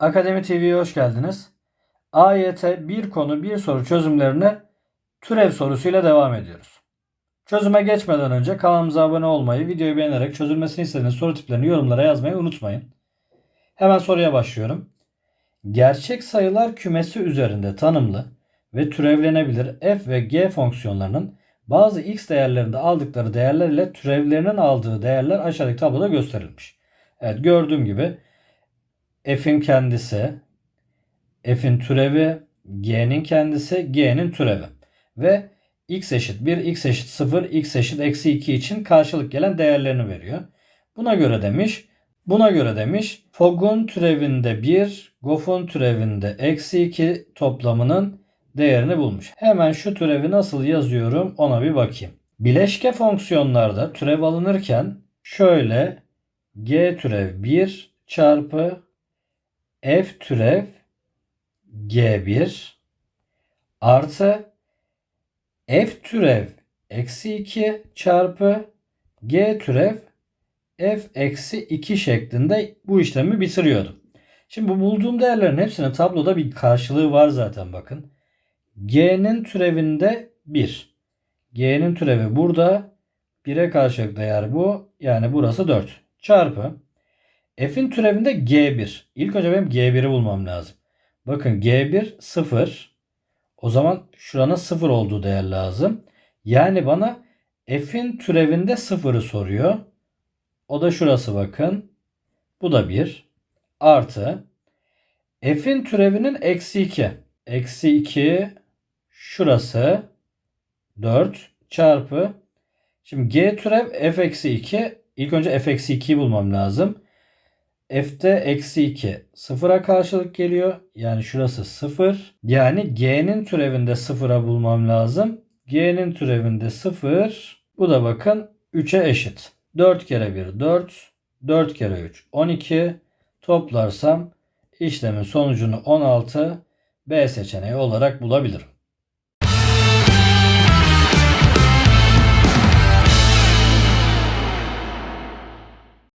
Akademi TV'ye hoş geldiniz. AYT bir konu bir soru çözümlerine türev sorusuyla devam ediyoruz. Çözüme geçmeden önce kanalımıza abone olmayı, videoyu beğenerek çözülmesini istediğiniz soru tiplerini yorumlara yazmayı unutmayın. Hemen soruya başlıyorum. Gerçek sayılar kümesi üzerinde tanımlı ve türevlenebilir f ve g fonksiyonlarının bazı x değerlerinde aldıkları değerler ile türevlerinin aldığı değerler aşağıdaki tabloda gösterilmiş. Evet gördüğüm gibi f'in kendisi, f'in türevi, g'nin kendisi, g'nin türevi. Ve x eşit 1, x eşit 0, x eşit eksi 2 için karşılık gelen değerlerini veriyor. Buna göre demiş, buna göre demiş Fogg'un türevinde 1, Goff'un türevinde eksi 2 toplamının değerini bulmuş. Hemen şu türevi nasıl yazıyorum ona bir bakayım. Bileşke fonksiyonlarda türev alınırken şöyle g türev 1 çarpı f türev g1 artı f türev eksi 2 çarpı g türev f eksi 2 şeklinde bu işlemi bitiriyordum. Şimdi bu bulduğum değerlerin hepsinin tabloda bir karşılığı var zaten bakın. G'nin türevinde 1. G'nin türevi burada. 1'e karşılık değer bu. Yani burası 4. Çarpı. F'in türevinde G1. İlk önce benim G1'i bulmam lazım. Bakın G1 0. O zaman şuranın 0 olduğu değer lazım. Yani bana F'in türevinde 0'ı soruyor. O da şurası bakın. Bu da 1. Artı. F'in türevinin eksi 2. Eksi 2 şurası 4 çarpı. Şimdi G türev F eksi 2. İlk önce F eksi 2'yi bulmam lazım. F'de eksi 2 sıfıra karşılık geliyor. Yani şurası 0. Yani G'nin türevinde sıfıra bulmam lazım. G'nin türevinde 0. Bu da bakın 3'e eşit. 4 kere 1 4. 4 kere 3 12. Toplarsam işlemin sonucunu 16 B seçeneği olarak bulabilirim.